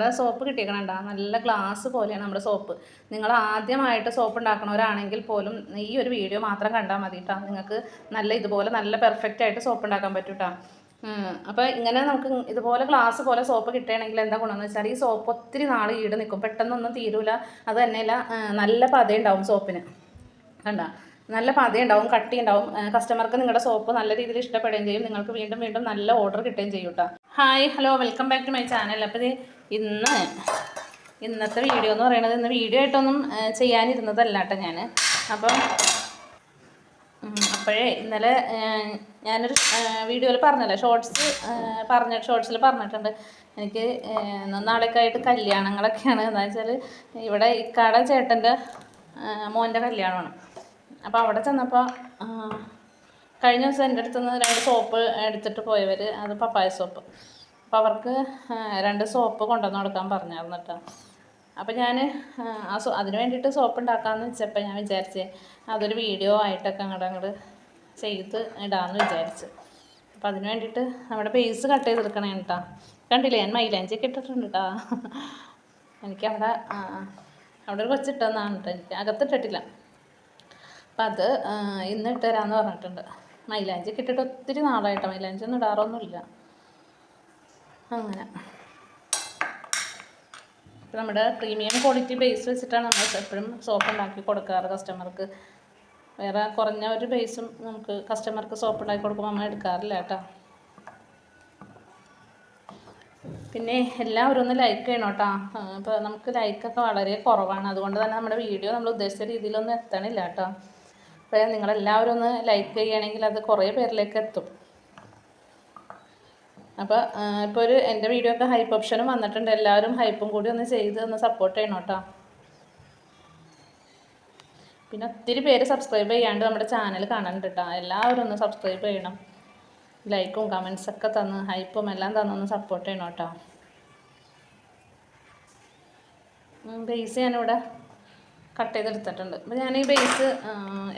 നമ്മുടെ സോപ്പ് കിട്ടിയേക്കണണ്ട? നല്ല ഗ്ലാസ് പോലെയാണ് നമ്മുടെ സോപ്പ്. നിങ്ങൾ ആദ്യമായിട്ട് സോപ്പ് ഉണ്ടാക്കണവരാണെങ്കിൽ പോലും ഈ ഒരു വീഡിയോ മാത്രം കണ്ടാൽ മതി കേട്ടോ നിങ്ങൾക്ക് നല്ല ഇതുപോലെ നല്ല പെർഫെക്റ്റ് ആയിട്ട് സോപ്പ് ഉണ്ടാക്കാൻ പറ്റും കേട്ടോ അപ്പോൾ ഇങ്ങനെ നമുക്ക് ഇതുപോലെ ഗ്ലാസ് പോലെ സോപ്പ് കിട്ടുകയാണെങ്കിൽ എന്താ ഗുണമെന്ന് വെച്ചാൽ ഈ സോപ്പ് ഒത്തിരി നാൾ ഈട് നിൽക്കും പെട്ടെന്നൊന്നും തീരൂല. അത് തന്നെയല്ല നല്ല പതയുണ്ടാവും സോപ്പിന്. കണ്ട? നല്ല പതയുണ്ടാവും കട്ടി ഉണ്ടാവും കസ്റ്റമർക്ക് നിങ്ങളുടെ സോപ്പ് നല്ല രീതിയിൽ ഇഷ്ടപ്പെടുകയും ചെയ്യും. നിങ്ങൾക്ക് വീണ്ടും വീണ്ടും നല്ല ഓർഡർ കിട്ടുകയും ചെയ്യും കേട്ടോ hi hello welcome back to my channel അപ്പോൾ ഇത് ഇന്ന് ഇന്നത്തെ വീഡിയോ എന്ന് പറയുന്നത് ഇന്ന് വീഡിയോ ആയിട്ടൊന്നും ചെയ്യാനിരുന്നതല്ല കേട്ടോ ഞാൻ അപ്പം അപ്പോഴേ ഇന്നലെ ഞാനൊരു വീഡിയോയിൽ പറഞ്ഞല്ലോ ഷോർട്സ് പറഞ്ഞ ഷോർട്സിൽ പറഞ്ഞിട്ടുണ്ട്. എനിക്ക് നാളെയൊക്കെ ആയിട്ട് കല്യാണങ്ങളൊക്കെയാണ്. എന്താ വെച്ചാൽ ഇവിടെ ഇക്കാട ചേട്ടന്റെ മോന്റെ കല്യാണമാണ്. അപ്പോൾ അവിടെ ചെന്നപ്പോൾ കഴിഞ്ഞ ദിവസം എന്റെ അടുത്ത് നിന്ന് രണ്ട് സോപ്പ് എടുത്തിട്ട് പോയവർ അത് പപ്പായ സോപ്പ് അപ്പോൾ അവർക്ക് രണ്ട് സോപ്പ് കൊണ്ടുവന്ന് കൊടുക്കാൻ പറഞ്ഞായിരുന്നു കേട്ടോ. അപ്പോൾ ഞാൻ ആ സോ അതിന് വേണ്ടിയിട്ട് സോപ്പ് ഉണ്ടാക്കാമെന്ന് വെച്ചപ്പോൾ ഞാൻ വിചാരിച്ചേ അതൊരു വീഡിയോ ആയിട്ടൊക്കെ അങ്ങോട്ട് അങ്ങോട്ട് ചെയ്ത് ഇടാമെന്ന് വിചാരിച്ച്. അപ്പോൾ അതിന് വേണ്ടിയിട്ട് നമ്മുടെ ബേസ് കട്ട് ചെയ്തെടുക്കണേ കേട്ടോ കണ്ടില്ലേ ഞാൻ മൈലാഞ്ചിയൊക്കെ ഇട്ടിട്ടുണ്ട് കേട്ടോ എനിക്ക് അവിടെ ഒരു കൊച്ചിട്ടെന്നാണ് കേട്ടോ എനിക്ക് അകത്തിട്ടിട്ടില്ല അപ്പം അത് ഇന്ന് ഇട്ടുതരാമെന്ന് പറഞ്ഞിട്ടുണ്ട്. മൈലാഞ്ചി ഇട്ടിട്ട് ഒത്തിരി നാളായിട്ടോ മൈലാഞ്ചി ഒന്നും ഇടാറൊന്നുമില്ല. അങ്ങനെ. നമ്മുടെ പ്രീമിയം ക്വാളിറ്റി ബേസ് വെച്ചിട്ടാണ് നമ്മൾ എപ്പോഴും സോപ്പ് ഉണ്ടാക്കി കൊടുക്കാറ് കസ്റ്റമർക്ക് വേറെ കുറഞ്ഞ ഒരു ബേസും നമുക്ക് കസ്റ്റമർക്ക് സോപ്പ് ഉണ്ടാക്കി കൊടുക്കുമ്പോൾ നമ്മൾ എടുക്കാറില്ല കേട്ടോ. പിന്നെ എല്ലാവരും ഒന്ന് ലൈക്ക് ചെയ്യണം കേട്ടോ. ഇപ്പോൾ നമുക്ക് ലൈക്കൊക്കെ വളരെ കുറവാണ്. അതുകൊണ്ട് തന്നെ നമ്മുടെ വീഡിയോ നമ്മൾ ഉദ്ദേശിച്ച രീതിയിലൊന്നും എത്തണില്ല കേട്ടോ. അപ്പോൾ നിങ്ങളെല്ലാവരും ഒന്ന് ലൈക്ക് ചെയ്യുകയാണെങ്കിൽ അത് കുറേ പേരിലേക്ക് എത്തും. അപ്പോൾ ഇപ്പോൾ ഒരു എന്റെ വീഡിയോ ഒക്കെ ഹൈപ്പ് ഓപ്ഷനും വന്നിട്ടുണ്ട്. എല്ലാവരും ഹൈപ്പും കൂടി ഒന്ന് ചെയ്ത് ഒന്ന് സപ്പോർട്ട് ചെയ്യണം കേട്ടോ. പിന്നെ ഒത്തിരി പേര് സബ്സ്ക്രൈബ് ചെയ്യാണ്ട് നമ്മുടെ ചാനൽ കാണുന്നുണ്ട് കേട്ടോ. എല്ലാവരും ഒന്ന് സബ്സ്ക്രൈബ് ചെയ്യണം. ലൈക്കും കമൻസ് ഒക്കെ തന്ന് ഹൈപ്പും എല്ലാം തന്നൊന്ന് സപ്പോർട്ട് ചെയ്യണം കേട്ടോ. ബേസ് ഞാനിവിടെ കട്ട് ചെയ്തെടുത്തിട്ടുണ്ട്. അപ്പോൾ ഞാൻ ഈ ബേസ്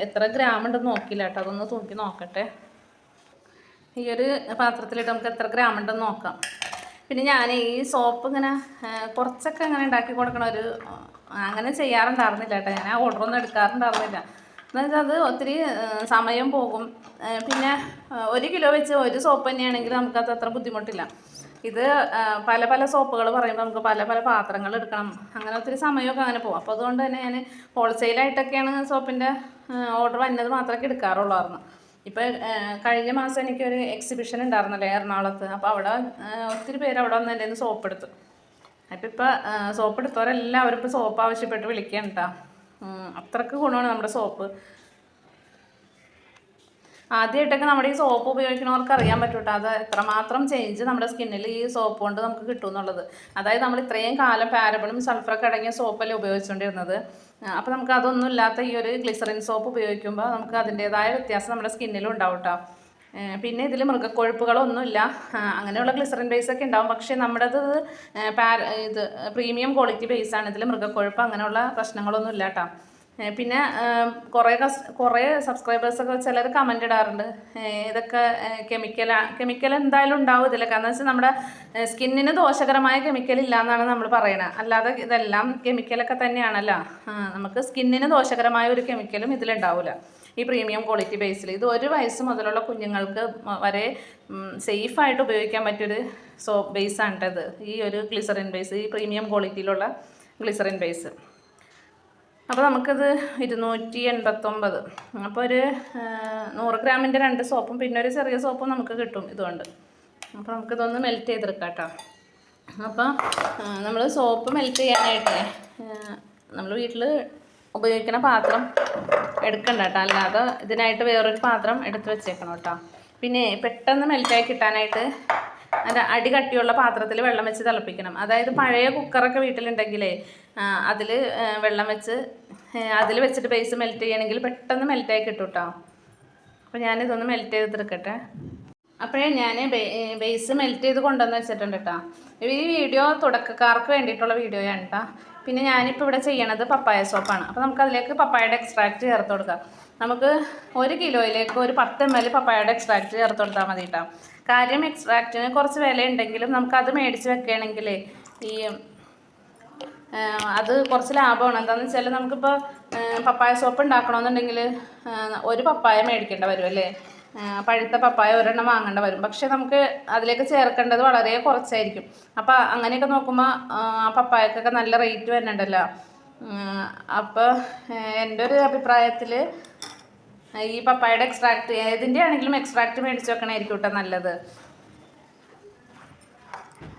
എത്ര ഗ്രാം ഉണ്ടെന്ന് നോക്കില്ല കേട്ടോ. അതൊന്ന് തൂക്കി നോക്കട്ടെ. ഈ ഒരു പാത്രത്തിലിട്ട് നമുക്ക് എത്ര ഗ്രാം ഉണ്ടെന്ന് നോക്കാം. പിന്നെ ഞാൻ ഈ സോപ്പ് ഇങ്ങനെ കുറച്ചൊക്കെ അങ്ങനെ ഉണ്ടാക്കി കൊടുക്കണ ഒരു അങ്ങനെ ചെയ്യാറുണ്ടായിരുന്നില്ല കേട്ടോ. ഞാൻ ആ ഓർഡറൊന്നും എടുക്കാറുണ്ടായിരുന്നില്ല. എന്നുവെച്ചാൽ അത് ഒത്തിരി സമയം പോകും. പിന്നെ ഒരു കിലോ വെച്ച് ഒരു സോപ്പ് തന്നെയാണെങ്കിൽ നമുക്കത് അത്ര ബുദ്ധിമുട്ടില്ല. ഇത് പല പല സോപ്പുകൾ പറയുമ്പോൾ നമുക്ക് പല പല പാത്രങ്ങൾ എടുക്കണം. അങ്ങനെ ഒത്തിരി സമയമൊക്കെ അങ്ങനെ പോകും. അപ്പോൾ അതുകൊണ്ട് തന്നെ ഞാൻ ഹോൾസെയിലായിട്ടൊക്കെയാണ് സോപ്പിന്റെ ഓർഡർ വന്നത് മാത്രമേ എടുക്കാറുള്ളായിരുന്നു. ഇപ്പോൾ കഴിഞ്ഞ മാസം എനിക്കൊരു എക്സിബിഷൻ ഉണ്ടായിരുന്നല്ലേ എറണാകുളത്ത്. അപ്പോൾ അവിടെ ഒത്തിരി പേര് അവിടെ വന്ന് എന്റെ സോപ്പ് എടുത്തു. അപ്പം ഇപ്പോൾ സോപ്പ് എടുത്തവരെല്ലാവരും ഇപ്പോൾ സോപ്പ് ആവശ്യപ്പെട്ട് വിളിക്കുകയാണ് കേട്ടോ അത്രയ്ക്ക് ഗുണമാണ് നമ്മുടെ സോപ്പ് ആദ്യമായിട്ടൊക്കെ നമ്മുടെ ഈ സോപ്പ് ഉപയോഗിക്കുന്നവർക്ക് അറിയാൻ പറ്റൂട്ടോ. അത് എത്രമാത്രം ചേഞ്ച് നമ്മുടെ സ്കിന്നിൽ ഈ സോപ്പ് കൊണ്ട് നമുക്ക് കിട്ടും എന്നുള്ളത്. അതായത് നമ്മൾ ഇത്രയും കാലം പാരബിളും സൾഫറൊക്കെ അടങ്ങിയ സോപ്പല്ലേ ഉപയോഗിച്ചുകൊണ്ടിരുന്നത് അപ്പോൾ നമുക്ക് അതൊന്നും ഇല്ലാത്ത ഈ ഒരു ഗ്ലിസറിൻ സോപ്പ് ഉപയോഗിക്കുമ്പോൾ നമുക്ക് അതിന്റേതായ വ്യത്യാസം നമ്മുടെ സ്കിന്നിലും ഉണ്ടാവും കേട്ടോ പിന്നെ ഇതിൽ മൃഗക്കൊഴുപ്പുകളൊന്നുമില്ല. അങ്ങനെയുള്ള ഗ്ലിസറിൻ ബേസ് ഒക്കെ ഉണ്ടാവും. പക്ഷേ നമ്മുടേത് പാര ഇത് പ്രീമിയം ക്വാളിറ്റി ബേസാണ് ഇതിൽ മൃഗക്കൊഴുപ്പ് അങ്ങനെയുള്ള പ്രശ്നങ്ങളൊന്നും ഇല്ല കേട്ടോ പിന്നെ കുറേ കസ് കുറേ സബ്സ്ക്രൈബേഴ്സൊക്കെ ചിലർ കമന്റ് ഇടാറുണ്ട്. ഇതൊക്കെ കെമിക്കൽ കെമിക്കൽ എന്തായാലും ഉണ്ടാവും കാരണം വെച്ചാൽ നമ്മുടെ സ്കിന്നിന് ദോഷകരമായ കെമിക്കൽ ഇല്ല എന്നാണ് നമ്മൾ പറയുന്നത് അല്ലാതെ ഇതെല്ലാം കെമിക്കലൊക്കെ തന്നെയാണല്ലോ. നമുക്ക് സ്കിന്നിന് ദോഷകരമായ ഒരു കെമിക്കലും ഇതിലുണ്ടാവില്ല ഈ പ്രീമിയം ക്വാളിറ്റി ബേസിൽ ഇത് ഒരു വയസ്സ് മുതലുള്ള കുഞ്ഞുങ്ങൾക്ക് വരെ സേഫായിട്ട് ഉപയോഗിക്കാൻ പറ്റിയൊരു സോപ്പ് ബേസാണ് ആണ് ഈ ഒരു ഗ്ലിസറിൻ ബേസ് ഈ പ്രീമിയം ക്വാളിറ്റിയിലുള്ള ഗ്ലിസറിൻ ബേസ് അപ്പോൾ നമുക്കിത് ഇരുന്നൂറ്റി എൺപത്തൊമ്പത് അപ്പോൾ ഒരു നൂറ് ഗ്രാമിന്റെ രണ്ട് സോപ്പും പിന്നെ ഒരു ചെറിയ സോപ്പും നമുക്ക് കിട്ടും ഇതുകൊണ്ട്. അപ്പോൾ നമുക്കിതൊന്ന് മെൽറ്റ് ചെയ്തെടുക്കാം കേട്ടോ അപ്പോൾ നമ്മൾ സോപ്പ് മെൽറ്റ് ചെയ്യാനായിട്ട് നമ്മൾ വീട്ടിൽ ഉപയോഗിക്കുന്ന പാത്രം എടുക്കണ്ട കേട്ടോ അല്ലാതെ ഇതിനായിട്ട് വേറൊരു പാത്രം എടുത്ത് വെച്ചേക്കണം കേട്ടോ. പിന്നെ പെട്ടെന്ന് മെൽറ്റായി കിട്ടാനായിട്ട് അതിന്റെ അടി കട്ടിയുള്ള പാത്രത്തിൽ വെള്ളം വെച്ച് തിളപ്പിക്കണം. അതായത് പഴയ കുക്കറൊക്കെ വീട്ടിലുണ്ടെങ്കിലേ അതിൽ വെള്ളം വെച്ച് അതിൽ വെച്ചിട്ട് ബേസ് മെൽറ്റ് ചെയ്യണമെങ്കിൽ പെട്ടെന്ന് മെൽറ്റായി കിട്ടും കേട്ടോ അപ്പോൾ ഞാനിതൊന്ന് മെൽറ്റ് ചെയ്തെടുക്കട്ടെ അപ്പോഴേ ഞാൻ ബേസ് മെൽറ്റ് ചെയ്ത് കൊണ്ടുവന്ന് വെച്ചിട്ടുണ്ട് കേട്ടോ ഈ വീഡിയോ തുടക്കക്കാർക്ക് വേണ്ടിയിട്ടുള്ള വീഡിയോയാണ് കേട്ടോ പിന്നെ ഞാനിപ്പോൾ ഇവിടെ ചെയ്യണത് പപ്പായ സോപ്പാണ് അപ്പോൾ നമുക്ക് അതിലേക്ക് പപ്പായയുടെ എക്സ്ട്രാക്റ്റ് ചേർത്ത് കൊടുക്കാം. നമുക്ക് ഒരു കിലോയിലേക്ക് ഒരു പത്ത് എം എൽ പപ്പായയുടെ എക്സ്ട്രാക്റ്റ് ചേർത്ത് കൊടുത്താൽ മതി കേട്ടോ കാര്യം എക്സ്ട്രാക്റ്റിന് കുറച്ച് വില ഉണ്ടെങ്കിലും നമുക്കത് മേടിച്ച് വെക്കുകയാണെങ്കിൽ ഈ അത് കുറച്ച് ലാഭമാണ്. എന്താണെന്ന് വെച്ചാൽ നമുക്കിപ്പോൾ പപ്പായ സോപ്പ് ഉണ്ടാക്കണമെന്നുണ്ടെങ്കിൽ ഒരു പപ്പായ മേടിക്കേണ്ട വരും അല്ലേ? പഴുത്ത പപ്പായ ഒരെണ്ണം വാങ്ങേണ്ട വരും. പക്ഷേ നമുക്ക് അതിലേക്ക് ചേർക്കേണ്ടത് വളരെ കുറച്ചായിരിക്കും. അപ്പോൾ അങ്ങനെയൊക്കെ നോക്കുമ്പോൾ ആ പപ്പായക്കൊക്കെ നല്ല റേറ്റ് വരുന്നുണ്ടല്ലോ. അപ്പോൾ എന്റെ ഒരു അഭിപ്രായത്തിൽ ഈ പപ്പായയുടെ എക്സ്ട്രാക്ട് ഏതിന്റെ ആണെങ്കിലും എക്സ്ട്രാക്ട് മേടിച്ച് വെക്കണമായിരിക്കും കേട്ടോ നല്ലത്.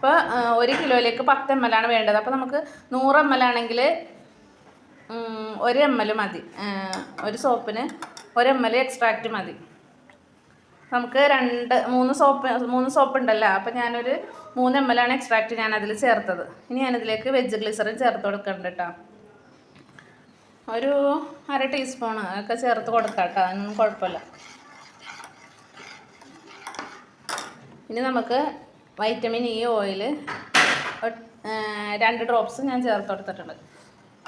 ഇപ്പോൾ ഒരു കിലോയിലേക്ക് പത്ത് എം ആണ് വേണ്ടത്. അപ്പോൾ നമുക്ക് നൂറ് എം ആണെങ്കിൽ ഒരു എം എൽ മതി. ഒരു സോപ്പിന് ഒരു എം എൽ എക്സ്ട്രാക്റ്റ് മതി. നമുക്ക് രണ്ട് മൂന്ന് സോപ്പ് മൂന്ന് സോപ്പ് ഉണ്ടല്ലോ. അപ്പോൾ ഞാനൊരു മൂന്ന് എം ആണ് എക്സ്ട്രാക്റ്റ് ഞാൻ അതിൽ ചേർത്തത്. ഇനി ഞാനിതിലേക്ക് വെജ് ഗ്ലിസറിൻ ചേർത്ത് കൊടുക്കുന്നുണ്ട് കേട്ടോ ഒരു അര ടീസ്പൂൺ ഒക്കെ ചേർത്ത് കൊടുക്കാം കേട്ടോ അതിനൊന്നും കുഴപ്പമില്ല. ഇനി നമുക്ക് വൈറ്റമിൻ ഇ ഓയിൽ രണ്ട് ഡ്രോപ്സ് ഞാൻ ചേർത്ത് കൊടുത്തിട്ടുണ്ട്.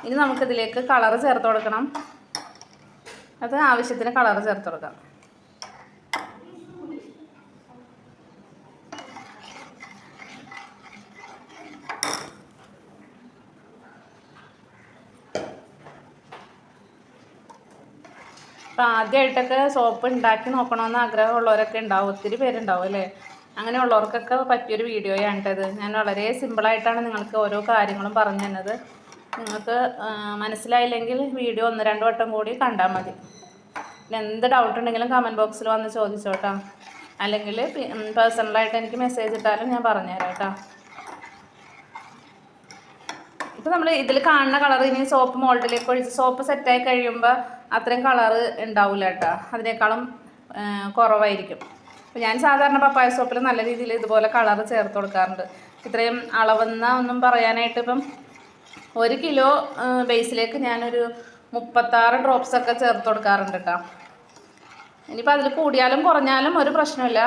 ഇനി നമുക്കിതിലേക്ക് കളറ് ചേർത്ത് കൊടുക്കണം. അത് ആവശ്യത്തിന് കളറ് ചേർത്ത് കൊടുക്കാം. അപ്പം ആദ്യമായിട്ടൊക്കെ സോപ്പ് ഉണ്ടാക്കി നോക്കണമെന്ന് ആഗ്രഹമുള്ളവരൊക്കെ ഉണ്ടാവും. ഒത്തിരി പേരുണ്ടാവും അല്ലേ? അങ്ങനെയുള്ളവർക്കൊക്കെ പറ്റിയൊരു വീഡിയോയാണിട്ടത് ഞാൻ വളരെ സിമ്പിളായിട്ടാണ് നിങ്ങൾക്ക് ഓരോ കാര്യങ്ങളും പറഞ്ഞു തന്നത്. നിങ്ങൾക്ക് മനസ്സിലായില്ലെങ്കിൽ വീഡിയോ ഒന്ന് രണ്ട് വട്ടം കൂടി കണ്ടാൽ മതി. എന്ത് ഡൗട്ട് ഉണ്ടെങ്കിലും കമന്റ് ബോക്സിൽ വന്ന് ചോദിച്ചോട്ടോ. അല്ലെങ്കിൽ പേഴ്സണലായിട്ട് എനിക്ക് മെസ്സേജ് ഇട്ടാലും ഞാൻ പറഞ്ഞുതരാം കേട്ടോ. ഇപ്പം നമ്മൾ ഇതിൽ കാണുന്ന കളർ ഇനി സോപ്പ് മോൾഡിലേക്ക് ഒഴിച്ച് സോപ്പ് സെറ്റായി കഴിയുമ്പോൾ അത്രയും കളറ് ഉണ്ടാവില്ല കേട്ടോ. അതിനേക്കാളും കുറവായിരിക്കും. അപ്പോൾ ഞാൻ സാധാരണ പപ്പായ സോപ്പിൽ നല്ല രീതിയിൽ ഇതുപോലെ കളർ ചേർത്ത് കൊടുക്കാറുണ്ട്. ഇത്രയും അളവെന്ന ഒന്നും പറയാനായിട്ട് ഇപ്പം ഒരു കിലോ ബേസിലേക്ക് ഞാനൊരു മുപ്പത്താറ് ഡ്രോപ്സ് ഒക്കെ ചേർത്ത് കൊടുക്കാറുണ്ട് കേട്ടോ ഇനിയിപ്പോൾ അതിൽ കൂടിയാലും കുറഞ്ഞാലും ഒരു പ്രശ്നമില്ല.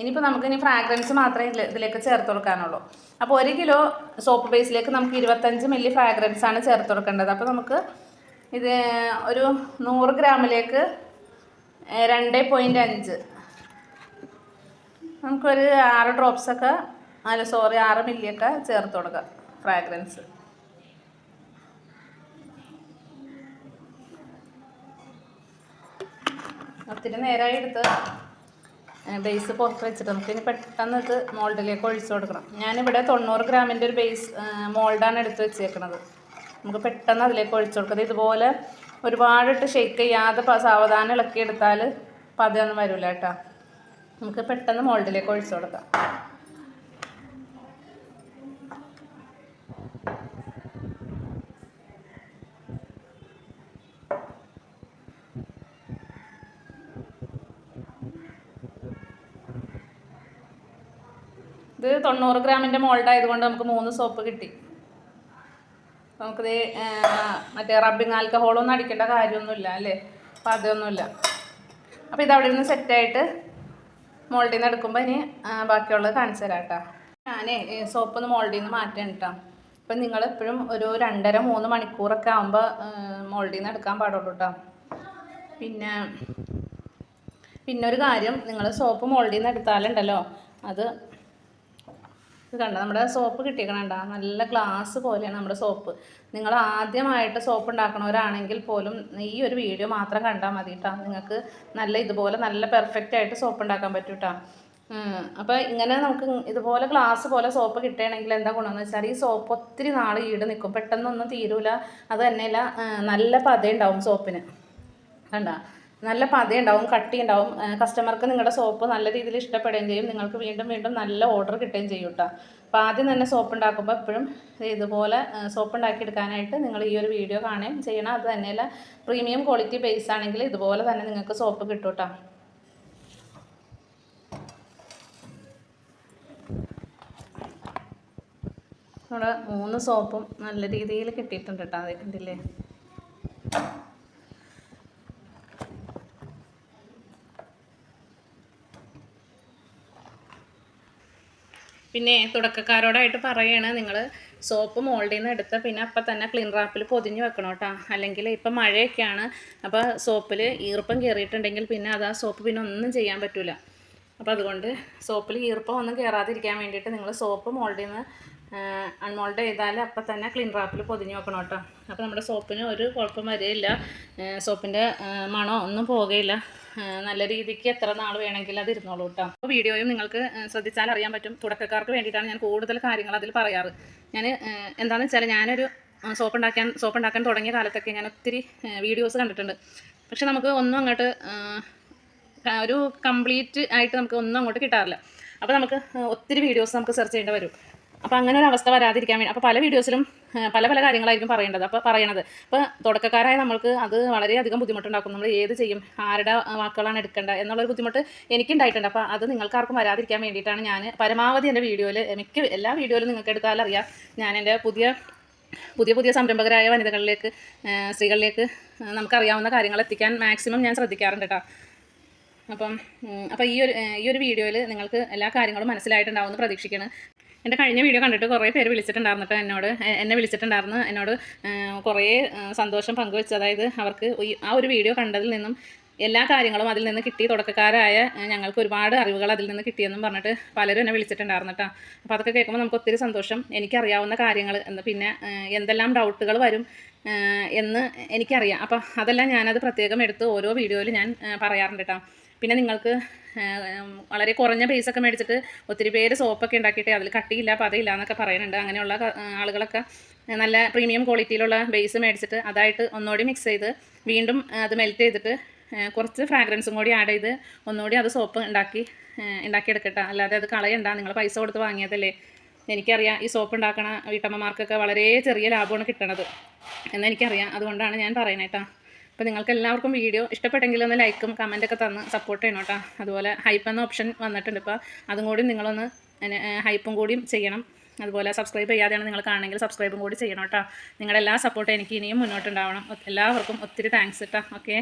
ഇനിയിപ്പോൾ നമുക്ക് ഇനി ഫ്രാഗ്രൻസ് മാത്രമേ ഇതിലേക്ക് ചേർത്ത് കൊടുക്കാനുള്ളൂ. അപ്പോൾ ഒരു കിലോ സോപ്പ് ബേസിലേക്ക് നമുക്ക് ഇരുപത്തഞ്ച് മില്ലി ഫ്രാഗ്രൻസ് ആണ് ചേർത്ത് കൊടുക്കേണ്ടത്. അപ്പോൾ നമുക്ക് ഇത് ഒരു നൂറ് ഗ്രാമിലേക്ക് രണ്ട് പോയിന്റ് അഞ്ച്. നമുക്കൊരു ആറ് ഡ്രോപ്സൊക്കെ അല്ല സോറി ആറ് മില്ലിയൊക്കെ ചേർത്ത് കൊടുക്കാം ഫ്രാഗ്രൻസ് ഒത്തിരി നേരമായി എടുത്ത് ബേസ് പുറത്ത് വെച്ചിട്ട് നമുക്ക് ഇനി പെട്ടെന്ന് ഇത് മോൾഡിലേക്ക് ഒഴിച്ചു കൊടുക്കണം. ഞാനിവിടെ തൊണ്ണൂറ് ഗ്രാമിന്റെ ഒരു ബേസ് മോൾഡാണ് എടുത്ത് വെച്ചേക്കണത്. നമുക്ക് പെട്ടെന്ന് അതിലേക്ക് ഒഴിച്ചു കൊടുക്കുന്നത് ഇതുപോലെ ഒരുപാടിട്ട് ഷെയ്ക്ക് ചെയ്യാതെ സാവധാനം ഇളക്കി എടുത്താൽ പതിയൊന്നും വരില്ല കേട്ടോ. നമുക്ക് പെട്ടെന്ന് മോൾഡിലേക്ക് ഒഴിച്ചു കൊടുക്കാം. ഇത് തൊണ്ണൂറ് ഗ്രാമിന്റെ മോൾഡ് ആയതുകൊണ്ട് നമുക്ക് മൂന്ന് സോപ്പ് കിട്ടി. നമുക്കിത് മറ്റേ റബ്ബിങ് ആൽക്കഹോളൊന്നും അടിക്കേണ്ട കാര്യമൊന്നുമില്ല അല്ലേ? അപ്പം അതൊന്നുമില്ല. അപ്പോൾ ഇതവിടെ നിന്ന് സെറ്റായിട്ട് മോൾഡിൽ നിന്ന് എടുക്കുമ്പോൾ ഇനി ബാക്കിയുള്ളത് കാണിച്ചു തരാം കേട്ടോ. ഞാനേ സോപ്പ് ഒന്ന് മോൾഡിൽ നിന്ന് മാറ്റാൻ കേട്ടോ. അപ്പം നിങ്ങൾ എപ്പോഴും ഒരു രണ്ടര മൂന്ന് മണിക്കൂറൊക്കെ ആകുമ്പോൾ മോൾഡിൽ നിന്ന് എടുക്കാൻ പാടുള്ളൂ കേട്ടോ. പിന്നെ പിന്നെ ഒരു കാര്യം നിങ്ങൾ സോപ്പ് മോൾഡിൽ നിന്ന് എടുത്താലുണ്ടല്ലോ അത് ഇത് കണ്ട? നമ്മുടെ സോപ്പ് കിട്ടിയേക്കണണ്ട നല്ല ഗ്ലാസ് പോലെയാണ് നമ്മുടെ സോപ്പ്. നിങ്ങൾ ആദ്യമായിട്ട് സോപ്പ് ഉണ്ടാക്കണവരാണെങ്കിൽ പോലും ഈ ഒരു വീഡിയോ മാത്രം കണ്ടാൽ മതി കേട്ടോ നിങ്ങൾക്ക് നല്ല ഇതുപോലെ നല്ല പെർഫെക്റ്റ് ആയിട്ട് സോപ്പ് ഉണ്ടാക്കാൻ പറ്റും കേട്ടോ അപ്പോൾ ഇങ്ങനെ നമുക്ക് ഇതുപോലെ ഗ്ലാസ് പോലെ സോപ്പ് കിട്ടുകയാണെങ്കിൽ എന്താ ഗുണമെന്ന് വെച്ചാൽ ഈ സോപ്പ് ഒത്തിരി നാൾ ഈട് നിൽക്കും. പെട്ടെന്നൊന്നും തീരൂല. അത് തന്നെയല്ല നല്ല പതയുണ്ടാവും സോപ്പിന്. കണ്ട? നല്ല പതയുണ്ടാവും കട്ടി ഉണ്ടാവും കസ്റ്റമർക്ക് നിങ്ങളുടെ സോപ്പ് നല്ല രീതിയിൽ ഇഷ്ടപ്പെടുകയും ചെയ്യും. നിങ്ങൾക്ക് വീണ്ടും വീണ്ടും നല്ല ഓർഡർ കിട്ടുകയും ചെയ്യും കേട്ടോ അപ്പോൾ ആദ്യം തന്നെ സോപ്പ് ഉണ്ടാക്കുമ്പോൾ എപ്പോഴും ഇതുപോലെ സോപ്പ് ഉണ്ടാക്കിയെടുക്കാനായിട്ട് നിങ്ങൾ ഈ ഒരു വീഡിയോ കാണുകയും ചെയ്യണം. അത് തന്നെയല്ല പ്രീമിയം ക്വാളിറ്റി ബേസ് ആണെങ്കിൽ ഇതുപോലെ തന്നെ നിങ്ങൾക്ക് സോപ്പ് കിട്ടും കേട്ടോ നമ്മുടെ മൂന്ന് സോപ്പും നല്ല രീതിയിൽ കിട്ടിയിട്ടുണ്ട് കേട്ടോ അത് കണ്ടില്ലേ പിന്നെ തുടക്കക്കാരോടായിട്ട് പറയാണ്. നിങ്ങൾ സോപ്പ് മോൾഡിൽ നിന്ന് എടുത്ത് പിന്നെ അപ്പം തന്നെ ക്ലീൻ റാപ്പിൽ പൊതിഞ്ഞ് വെക്കണം കേട്ടോ അല്ലെങ്കിൽ ഇപ്പം മഴയൊക്കെയാണ്. അപ്പോൾ സോപ്പിൽ ഈർപ്പം കയറിയിട്ടുണ്ടെങ്കിൽ പിന്നെ അത് ആ സോപ്പ് പിന്നെ ഒന്നും ചെയ്യാൻ പറ്റില്ല അപ്പോൾ അതുകൊണ്ട് സോപ്പിൽ ഈർപ്പം ഒന്നും കയറാതിരിക്കാൻ വേണ്ടിയിട്ട് നിങ്ങൾ സോപ്പ് മോൾഡിൽ നിന്ന് അൺമോൾഡ് ചെയ്താൽ അപ്പം തന്നെ ക്ലീൻ റാപ്പിൽ പൊതിഞ്ഞ് വെക്കണം കേട്ടോ അപ്പോൾ നമ്മുടെ സോപ്പിന് ഒരു കുഴപ്പം വരികയില്ല. സോപ്പിന്റെ മണം ഒന്നും പോകുകയില്ല നല്ല രീതിക്ക് എത്ര നാൾ വേണമെങ്കിലും അത് ഇരുന്നോളൂ കേട്ടോ അപ്പോൾ വീഡിയോയും നിങ്ങൾക്ക് ശ്രദ്ധിച്ചാൽ അറിയാൻ പറ്റും. തുടക്കക്കാർക്ക് വേണ്ടിയിട്ടാണ് ഞാൻ കൂടുതൽ കാര്യങ്ങൾ അതിൽ പറയാറ്. ഞാൻ എന്താണെന്ന് വെച്ചാൽ ഞാനൊരു സോപ്പ് ഉണ്ടാക്കാൻ സോപ്പ് ഉണ്ടാക്കാൻ തുടങ്ങിയ കാലത്തൊക്കെ ഞാൻ ഒത്തിരി വീഡിയോസ് കണ്ടിട്ടുണ്ട്. പക്ഷെ നമുക്ക് ഒന്നും അങ്ങോട്ട് ഒരു കംപ്ലീറ്റ് ആയിട്ട് നമുക്ക് ഒന്നും അങ്ങോട്ട് കിട്ടാറില്ല. അപ്പോൾ നമുക്ക് ഒത്തിരി വീഡിയോസ് നമുക്ക് സെർച്ച് ചെയ്യേണ്ടി വരും. അപ്പോൾ അങ്ങനെ ഒരു അവസ്ഥ വരാതിരിക്കാൻ വേണ്ടി അപ്പോൾ പല വീഡിയോസിലും പല പല കാര്യങ്ങളായിരിക്കും പറയേണ്ടത്. അപ്പോൾ പറയണത്. അപ്പോൾ തുടക്കക്കാരായ നമ്മൾക്ക് അത് വളരെയധികം ബുദ്ധിമുട്ടുണ്ടാക്കും. നമ്മൾ ഏത് ചെയ്യും? ആരുടെ വാക്കുകളാണ് എടുക്കേണ്ടത്? എന്നുള്ളൊരു ബുദ്ധിമുട്ട് എനിക്കുണ്ടായിട്ടുണ്ട് അപ്പോൾ അത് നിങ്ങൾക്കാർക്കും വരാതിരിക്കാൻ വേണ്ടിയിട്ടാണ് ഞാൻ പരമാവധി എന്റെ വീഡിയോയിൽ മിക്ക എല്ലാ വീഡിയോയിലും നിങ്ങൾക്ക് എടുത്താൽ അറിയാം. ഞാൻ എന്റെ പുതിയ പുതിയ പുതിയ സംരംഭകരായ വനിതകളിലേക്ക് സ്ത്രീകളിലേക്ക് നമുക്കറിയാവുന്ന കാര്യങ്ങൾ എത്തിക്കാൻ മാക്സിമം ഞാൻ ശ്രദ്ധിക്കാറുണ്ട് കേട്ടോ അപ്പം അപ്പോൾ ഈ ഒരു ഈ ഒരു വീഡിയോയിൽ നിങ്ങൾക്ക് എല്ലാ കാര്യങ്ങളും മനസ്സിലായിട്ടുണ്ടാവുമെന്ന് പ്രതീക്ഷിക്കുന്നു എന്റെ കഴിഞ്ഞ വീഡിയോ കണ്ടിട്ട് കുറേ പേര് വിളിച്ചിട്ടുണ്ടായിരുന്നു കേട്ടോ എന്നോട്. എന്നെ വിളിച്ചിട്ടുണ്ടായിരുന്നു. എന്നോട് കുറേ സന്തോഷം പങ്കുവെച്ചു അതായത് അവർക്ക് ആ ഒരു വീഡിയോ കണ്ടതിൽ നിന്നും എല്ലാ കാര്യങ്ങളും അതിൽ നിന്ന് കിട്ടി. തുടക്കക്കാരായ ഞങ്ങൾക്ക് ഒരുപാട് അറിവുകൾ അതിൽ നിന്ന് കിട്ടിയെന്നും പറഞ്ഞിട്ട് പലരും എന്നെ വിളിച്ചിട്ടുണ്ടായിരുന്നു കേട്ടോ. അപ്പോൾ അതൊക്കെ കേൾക്കുമ്പോൾ നമുക്ക് ഒത്തിരി സന്തോഷം. എനിക്കറിയാവുന്ന കാര്യങ്ങൾ എന്ന് പിന്നെ എന്തെല്ലാം ഡൗട്ടുകൾ വരും എന്ന് എനിക്കറിയാം. അപ്പോൾ അതെല്ലാം ഞാനത് പ്രത്യേകം എടുത്ത് ഓരോ വീഡിയോയിൽ ഞാൻ പറയാറുണ്ട് കേട്ടോ. പിന്നെ നിങ്ങൾക്ക് വളരെ കുറഞ്ഞ പൈസ ഒക്കെ മേടിച്ചിട്ട് ഒത്തിരി പേര് സോപ്പൊക്കെ ഉണ്ടാക്കിയിട്ട് അതിൽ കട്ടിയില്ല പതയില്ല എന്നൊക്കെ പറയുന്നുണ്ട്. അങ്ങനെയുള്ള ആളുകളൊക്കെ നല്ല പ്രീമിയം ക്വാളിറ്റിയിലുള്ള ബേസ് മേടിച്ചിട്ട് അതായിട്ട് ഒന്നുകൂടി മിക്സ് ചെയ്ത് വീണ്ടും അത് മെൽറ്റ് ചെയ്തിട്ട് കുറച്ച് ഫ്രാഗ്രൻസും കൂടി ആഡ് ചെയ്ത് ഒന്നുകൂടി അത് സോപ്പ് ഉണ്ടാക്കി ഉണ്ടാക്കിയെടുക്കട്ടെ. അല്ലാതെ അത് കളയണ്ട. നിങ്ങൾ പൈസ കൊടുത്ത് വാങ്ങിയതല്ലേ. എനിക്കറിയാം ഈ സോപ്പ് ഉണ്ടാക്കണ വീട്ടമ്മമാർക്കൊക്കെ വളരെ ചെറിയ ലാഭമാണ് കിട്ടണത്. എന്നെനിക്കറിയാം അതുകൊണ്ടാണ് ഞാൻ പറയുന്നത് കേട്ടോ അപ്പോൾ നിങ്ങൾക്ക് എല്ലാവർക്കും വീഡിയോ ഇഷ്ടപ്പെട്ടെങ്കിൽ ഒന്ന് ലൈക്കും കമന്റൊക്കെ തന്ന് സപ്പോർട്ട് ചെയ്യണം കേട്ടോ. അതുപോലെ ഹൈപ്പ് എന്ന ഓപ്ഷൻ വന്നിട്ടുണ്ട് ഇപ്പോൾ അതും കൂടി നിങ്ങളൊന്ന് ഹൈപ്പും കൂടിയും ചെയ്യണം. അതുപോലെ സബ്സ്ക്രൈബ് ചെയ്യാതെയാണ് നിങ്ങൾ കാണണമെങ്കിൽ സബ്സ്ക്രൈബും കൂടി ചെയ്യണം കേട്ടോ. നിങ്ങളുടെ എല്ലാ സപ്പോർട്ടും എനിക്ക് ഇനിയും മുന്നോട്ടുണ്ടാവണം. എല്ലാവർക്കും ഒത്തിരി താങ്ക്സ് കേട്ടോ. ഓക്കെ